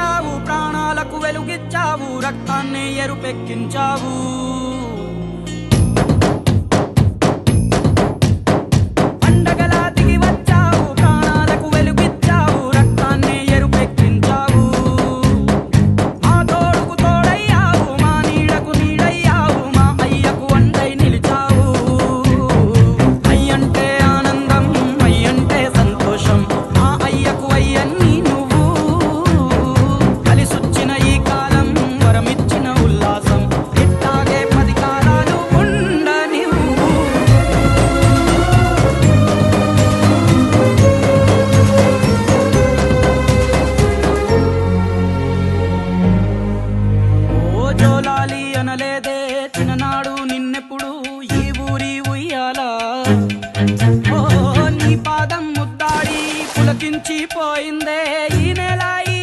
ఇచ్చావు ప్రాణాలకు వెలుగిచ్చావు రక్తాన్ని ఎరుపెక్కించావు. తినలేదే తిననాడు నిన్నెప్పుడు ఈ ఊరి ఉయ్యాలా. ఓ నీ పాదం ముద్దాడి పులకించి పోయిందే ఈ నెల ఈ